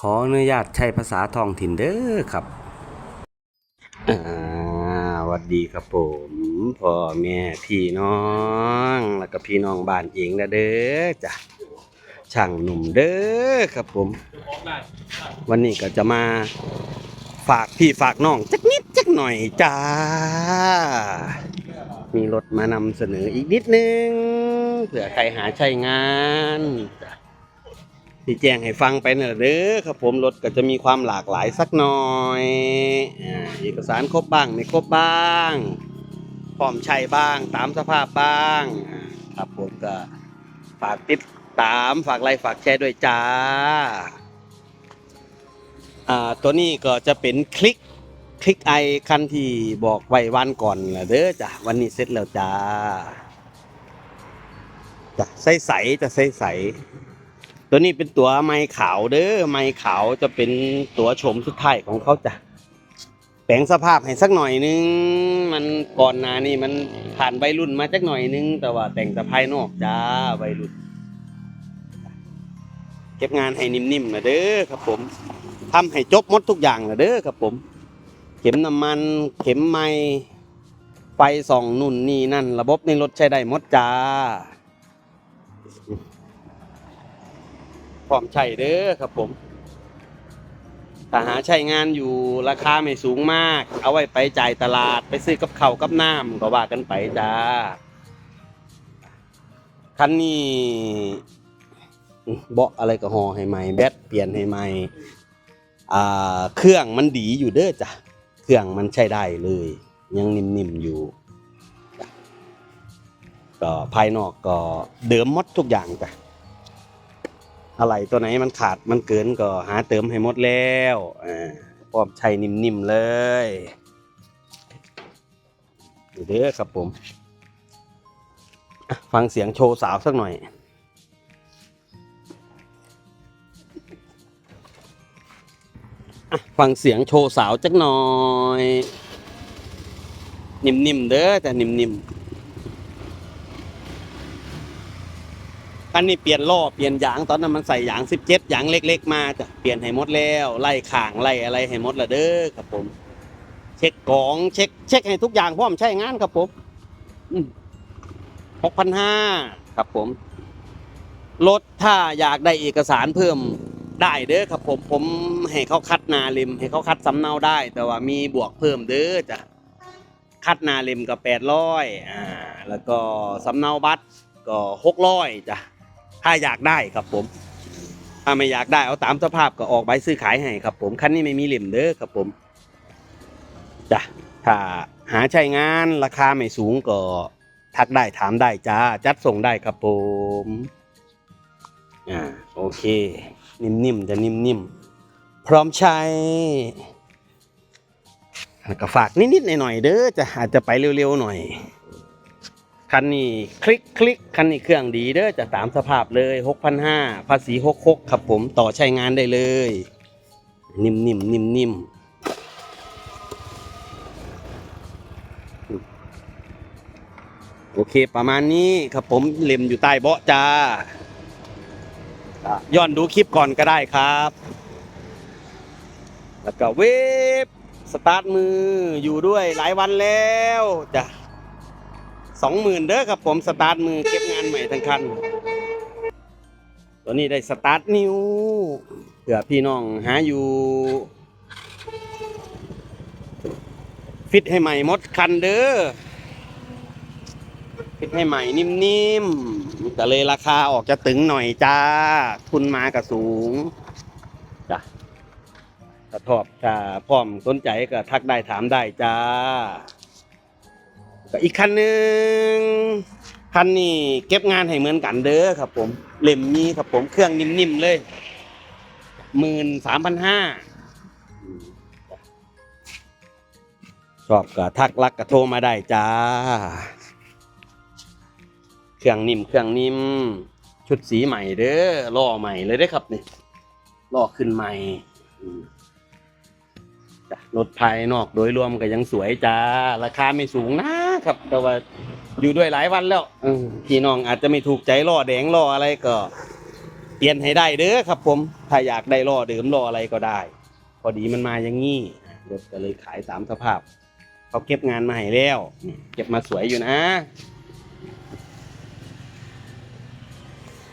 ขออนุญาตใช้ภาษาท้องถิ่นเด้อครับอ่าวัดดีครับผมพ่อแม่พี่น้อง แล้วก็พี่น้องบ้านเองนะเด้อจ้ะช่างหนุ่มเด้อครับผม วันนี้ก็จะมาฝากพี่ฝากน้องจักนิดจักหน่อยจ้า มีรถมานำเสนออีกนิดนึงเผื่อใครหาใช้งานจ้ะ ที่แจ้งให้ฟังไปเนอะเด้อครับผมรถก็จะมีความหลากหลายสักหน่อยอ่าเอกสารครบบ้างไม่ครบบ้างพร้อมใช้บ้างตามสภาพบ้าง ครับผมก็ฝากติดตามฝากไลค์ฝากแชร์ด้วยจ้าอ่าตัวนี้ก็จะเป็นคลิกคลิกไอคันที่บอกไว้วันก่อนแหละเด้อจ้ะวันนี้เสร็จแล้วจ้าจะใสใสจะใสใส ตัวนี้เป็นตัวไม้ขาวเด้อไม้ขาวจะเป็นตัวโฉมสุดท้ายของเขาจ้ะแปลงสภาพให้สักหน่อยนึง มันก่อนหน้านี่มันผ่านวัยรุ่นมาสักหน่อยนึง แต่ว่าแต่งแต่ภายนอกจ้าวัยรุ่น เก็บงานให้นิ่มๆนะเด้อครับผมทำให้จบหมดทุกอย่างนะเด้อครับผม เข็มน้ำมัน เข็มไม้ไฟส่องนุ่นนี่นั่น ระบบในรถใช้ได้หมดจ้า พร้อมใช้เด้อครับผมถ้าหาใช้งานอยู่ราคาไม่สูงมาก เอาไว้ไปจ่ายตลาดไปซื้อกับเขากับน้ำก็ว่ากันไปจ้า คันนี้เบาะอะไรก็ห่อให้ใหม่แบตเปลี่ยนให้ใหม่อ่าเครื่องมันดีอยู่เด้อจ้ะเครื่องมันใช้ได้เลย ยังนิ่มๆอยู่ก็ภายนอกก็เดิมมดทุกอย่างจ้ะ อะไรตัวไหนมันขาดมันเกินก็หาเติมให้หมดแล้วอ่าพร้อมใช้นิ่มๆเลยเด้อครับผม ฟังเสียงโชว์สาวสักหน่อยฟังเสียงโชว์สาวจักหน่อย นิ่มๆเด้อแต่นิ่มๆ คันนี้เปลี่ยนล้อเปลี่ยนยางตอนนั้นมันใส่ยางสิบเจ็ดยางเล็ก ๆ มาจะเปลี่ยนให้หมดแล้วไล่ขางไล่อะไรให้หมดละเด้อครับผม เช็คกองเช็คเช็คให้ทุกอย่างพร้อมใช้งานครับผมหกพันห้าครับผมรถถ้าอยากได้เอกสารเพิ่มได้เด้อครับผมผมให้เขาคัดนาเล็มให้เขาคัดสำเนาได้ แต่ว่ามีบวกเพิ่มเด้อจ้ะคัดนาเล็มก็แปดร้อยอ่าแล้วก็สำเนาบัตรก็หกร้อยจ้ะ ถ้าอยากได้ครับผม ถ้าไม่อยากได้เอาตามสภาพก็ออกใบซื้อขายให้ครับ ผมคันนี้ไม่มีเล่มเด้อครับผมจ้ะถ้าหาใช้งานราคาไม่สูงก็ทักได้ถามได้จ้าจัดส่งได้ครับผมอ่าโอเค นิ่มๆจะนิ่มๆพร้อมใช้แล้วก็ฝากนิดๆหน่อยๆเด้อจะอาจจะไปเร็วๆหน่อย คันนี้คลิกคลิกคันนี้เครื่องดีเด้อจะตามสภาพเลย 6,500ภาษี66ครับผมต่อใช้งานได้เลย นิ่มๆนิ่มๆโอเคประมาณนี้ครับผมเล็มอยู่ใต้เบาะจ้า ย้อนดูคลิปก่อนก็ได้ครับ แล้วก็เวฟสตาร์ทมืออยู่ด้วยหลายวันแล้วจ้ะ สองหมื่นเด้อครับผมสตาร์ทมือเก็บงานใหม่ทั้งคัน ตัวนี้ได้สตาร์ทนิวเผื่อพี่น้องหาอยู่ ฟิตให้ใหม่มดคันเด้อคิดให้ใหม่นิ่มๆแต่เลยราคาออกจะตึงหน่อยจ้า ทุนมากับสูงจ้ะถ้าทอบถ้าพร้อมสนใจก็ทักได้ถามได้จ้า ก็อีกคันหนึ่งคันนี้เก็บงานให้เหมือนกันเด้อครับ ผมเล่มมีครับผมเครื่องนิ่มๆเลยหมื่นสามพันห้าชอบก็ทักรักก็โทรมาได้จ้า เครื่องนิ่มเครื่องนิ่ม ชุดสีใหม่เด้อล่อใหม่เลยเด้ครับนี่ล่อขึ้นใหม่รถภายนอกโดยรวมก็ยังสวยจ้า ราคาไม่สูงนะ ครับ แต่ว่าอยู่ด้วยหลายวันแล้วอืมพี่น้องอาจจะไม่ถูกใจล่อแดงล่ออะไรก็ เปลี่ยนให้ได้เด้อครับ ผม ถ้าอยากได้ล้อเดิมล้ออะไรก็ได้ พอดีมันมาอย่างงี้รถก็เลยขายตามสภาพ เขาเก็บงานมาให้แล้วเก็บมาสวยอยู่นะ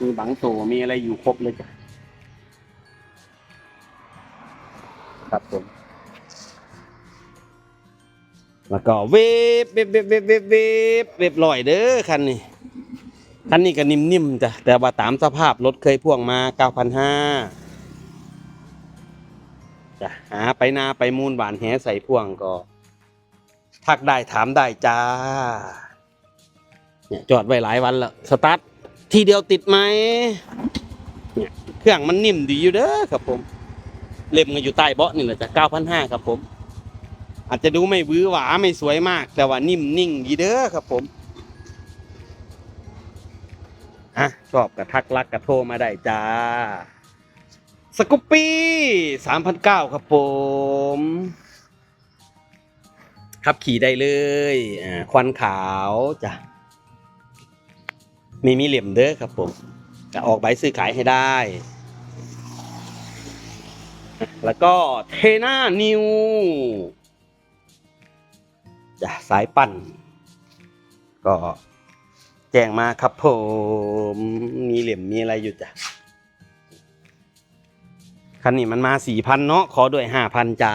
มีบังโตมีอะไรอยู่ครบเลยจ้ะครับผม แล้วก็เวฟเวฟเวฟเวฟเวฟเวฟเวฟลอยเด้อคันนี้คันนี้ก็นิ่มๆจ้ะแต่ว่าตามสภาพรถเคยพ่วงมา 9,500จ้ะหาไปนาไปมูลหวานแหใส่พ่วงก็ ทักได้ถามได้จ้าเนี่ยจอดไว้หลายวันแล้วสตาร์ททีเดียวติดไหมเนี่ยเครื่องมันนิ่มดีอยู่เด้อครับผม เล่มก็อยู่ใต้เบาะนี่แหละจ้ะ9,500ครับผม อาจจะดูไม่วือหวาไม่สวยมาก แต่ว่านิ่มนิ่งดีเด้อครับผมอะชอบกระทักรักกระโทรมาได้จ้า สกุปปี้สามพันเก้าครับผม ขับขี่ได้เลยควันขาวจ้ะไม่มีเหลี่ยมเด้อครับผมจะออกใบซื้อขายให้ได้ แล้วก็เทน่านิว จ้ะสายปั่น ก็แจ้งมาครับผมมีเหลี่ยมมีอะไรอยู่จ้ะคันนี้มันมาสี่พันเนาะขอด้วยห้าพันจ้า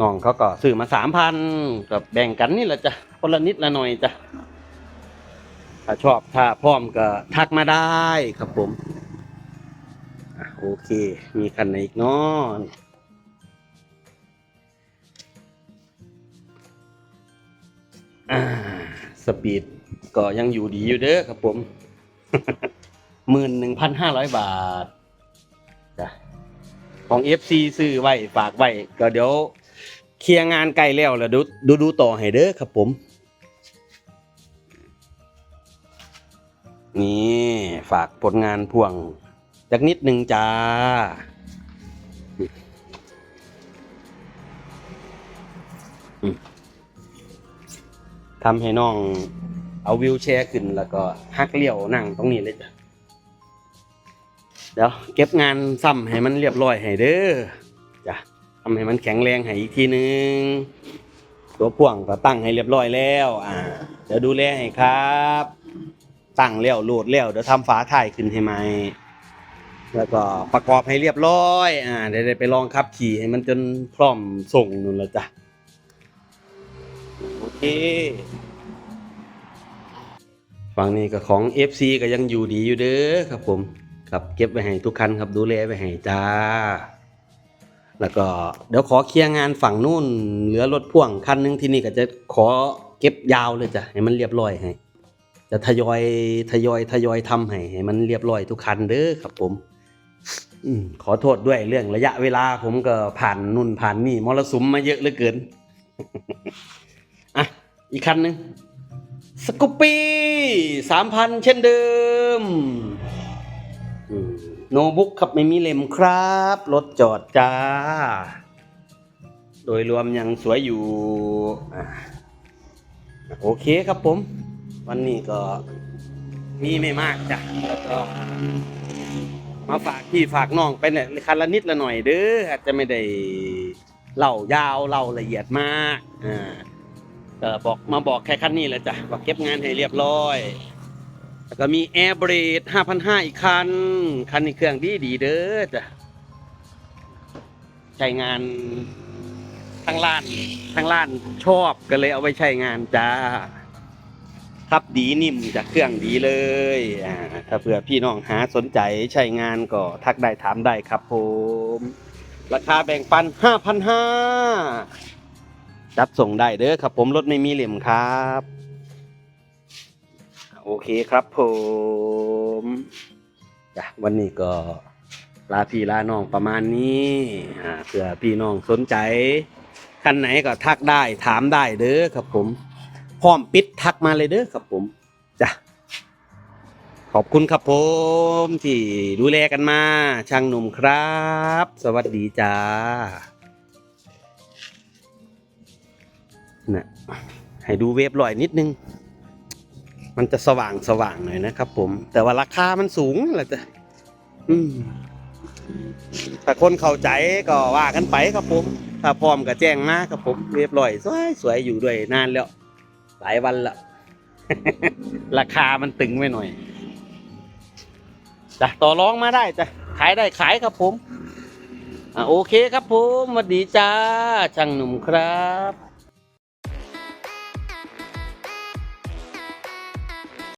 น้องเขาก็ซื้อมาสามพันกับแบ่งกันนี่แหละจ้ะคนละนิดละหน่อยจ้ะถ้าชอบถ้าพร้อมก็ทักมาได้ครับผมอโอเค มีคันไหนอีกเนาะ อ่าสปีดก็ยังอยู่ดีอยู่เด้อครับผมหมื่นหนึ่งพันห้าร้อยบาทจ้ะของ FC ซื้อไว้ฝากไว้ก็เดี๋ยวเคลียร์งานใกล้แล้วแล้วดูดูดูต่อให้เด้อครับผม นี่ฝากผลงานพ่วงจักนิดหนึ่งจ้าอืม ทำให้น้องเอาวิวแชร์ขึ้น แล้วก็ฮักเลี้ยวนั่งตรงนี้เลยจ้ะ เดี๋ยวเก็บงานซ้ำให้มันเรียบร้อยให้เด้อจ้ะทำให้มันแข็งแรงให้อีกทีนึง ตัวพ่วงก็ตั้งให้เรียบร้อยแล้ว อ่า เดี๋ยวดูแลให้ครับ ตั้งแล้วโหลดแล้วเดี๋ยวทำฝาถ่ายขึ้นให้ใหมแล้วก็ประกอบให้เรียบร้อย อ่าเดี๋ยวไปลองขับขี่ให้มันจนพร้อมส่งนู่นและจ้ะ ฝั่งนี้ก็ของ FC ก็ยังอยู่ดีอยู่เด้อครับผมครับเก็บไว้ให้ทุกคันครับดูแลไว้ให้จ้า แล้วก็เดี๋ยวขอเคลียร์งานฝั่งนู่น เหลือรถพ่วงคันหนึงที่นี่ก็จะขอเก็บยาวเลยจ้ะให้มันเรียบร้อยให้จะทยอยทยอยทยอยทำให้ให้มันเรียบร้อยทุกคันเด้อครับผมอขอโทษด้วยเรื่องระยะเวลาผมก็ผ่านนุ่นผ่านนี่มรสุมมาเยอะเหลือเกิน อีกคันหนึ่งสกูปปี้สามพันเช่นเดิมโนบุกครับไม่มีเล่มครับ รถจอดจ้า โดยรวมยังสวยอยู่ โอเคครับผม วันนี้ก็มีไม่มากจ้ะแล้วก็มาฝากพี่ฝากน้องไปเนี่ยคันละนิดละหน่อยเด้ออาจจะไม่ได้เล่ายาวเล่าละเอียดมากอ่า ก็บอกมาบอกแค่คันนี้แหละจ้ะว่าเก็บงานให้เรียบร้อย แล้วก็มีแอร์เบรด5,500 อีกคัน คันนี้เครื่องดีดีเด้อจ้ะใช้งานทางล้านทางล้านชอบก็เลยเอาไปใช้งานจ้าครับดีนิ่มจากเครื่องดีเลยถ้าเผื่อพี่น้องหาสนใจใช้งานก็ทักได้ถามได้ครับผม ราคาแบ่งปัน 5,500 จัดส่งได้เด้อครับผมรถไม่มีเหลี่ยมครับ โอเคครับผมจ้ะวันนี้ก็ลาพี่ลาน้องประมาณนี้เผื่อพี่น้องสนใจคันไหนก็ทักได้ถามได้เด้อครับผม พร้อมปิดทักมาเลยเด้อครับผมจ้ะขอบคุณครับผม ที่ดูแลกันมาช่างหนุ่มครับ สวัสดีจ้า นะให้ดูเวฟลอยนิดนึง มันจะสว่างสว่างหน่อยนะครับผม แต่ว่าราคามันสูงแหละจ้ะถ้าคนเข้าใจก็ว่ากันไปครับผม ถ้าพร้อมก็แจ้งมาครับผม เรียบร้อย สวยสวยอยู่ด้วยนานแล้ว หลายวันละราคามันตึงไว้หน่อยจ้ะต่อรองมาได้จ้ะ ขายได้ขายครับผม อะโอเคครับผมสวัสดีจ้าช่างหนุ่มครับ